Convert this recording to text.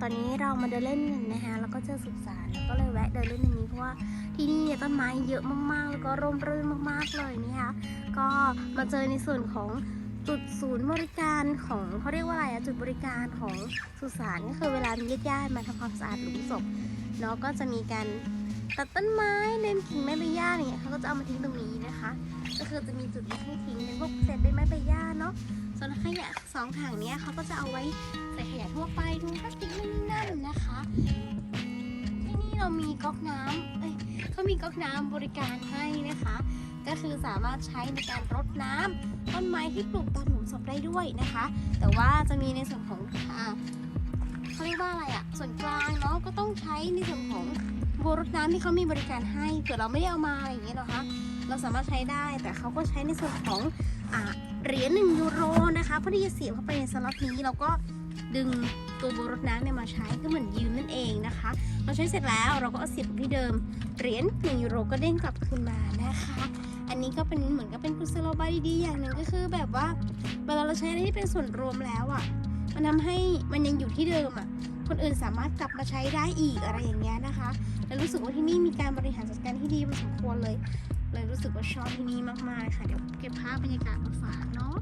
ตอนนี้เรามาเดินเล่นกันนะคะแล้วก็เจอสุสานแล้วก็เลยแวะเดินเล่นตรงนี้เพราะว่าที่นี่เนี่ยต้นไม้เยอะมากๆ แล้วก็ร่มรื่นมากๆเลยเนี่ยก็มาเจอในส่วนของจุดศูนย์บริการของเขาเรียกว่าอะไรอะจุดบริการของสุสานก็คือเวลามีญาติๆมาทำความสะอาดหลุมศพเนาะก็จะมีการ ตัดต้นไม้เล่นกิ่งไม้ใบหญ้าเนี่ยเขาก็จะเอามาทิ้งตรงนี้นะคะ ก็คือจะมีจุดให้ทิ้งเป็นพวกเศษใบไม้ใบหญ้าเนาะส่วนขยะสองถังเนี้ยเขาก็จะเอาไว้ใส่ขยะทั่วไปถุงพลาสติกนู่นนี่นั่นนะคะ ที่นี่เรามีก๊อกน้ำเอ้ยเขามีก๊อกน้ำบริการให้นะคะ ก็คือสามารถใช้ในการรดน้ำต้นไม้ที่ปลูกตามหลุมศพได้ด้วยนะคะ แต่ว่าจะมีในส่วนของอ่าเขาเรียกว่าอะไรอะส่วนกลาง ก็ต้องใช้ในส่วนของบัวรดน้ำที่เขามีบริการให้เผื่อเราไม่ได้เอามาอะไรอย่างเงี้ยนะคะเราสามารถใช้ได้แต่เขาก็ใช้ในส่วนของอเหรียญหนึ่งยูโรนะคะเพื่อที่จะเสียบเข้าไปในสล็อตนี้แล้วก็ดึงตัวบัวรดน้ำเนี่ยมาใช้ก็เหมือนยืมนั่นเองนะคะ เราใช้เสร็จแล้วเราก็เอาเสียบที่เดิมเหรียญหนึ่งยูโรก็เด้งกลับคืนมานะคะ อันนี้ก็เป็นเหมือนกับเป็นกุศโลบายดีๆอย่างหนึ่งก็คือแบบว่าเวลาเราใช้อะไรที่เป็นส่วนรวมแล้วอะมันทำให้มันยังอยู่ที่เดิมอะ คนอื่นสามารถกลับมาใช้ได้อีกอะไรอย่างเงี้ยนะคะ แล้วรู้สึกว่าที่นี่มีการบริหารจัดการที่ดีพอสมควรเลย เลยรู้สึกว่าชอบที่นี่มากๆค่ะ เดี๋ยวเก็บภาพบรรยากาศมาฝากเนาะ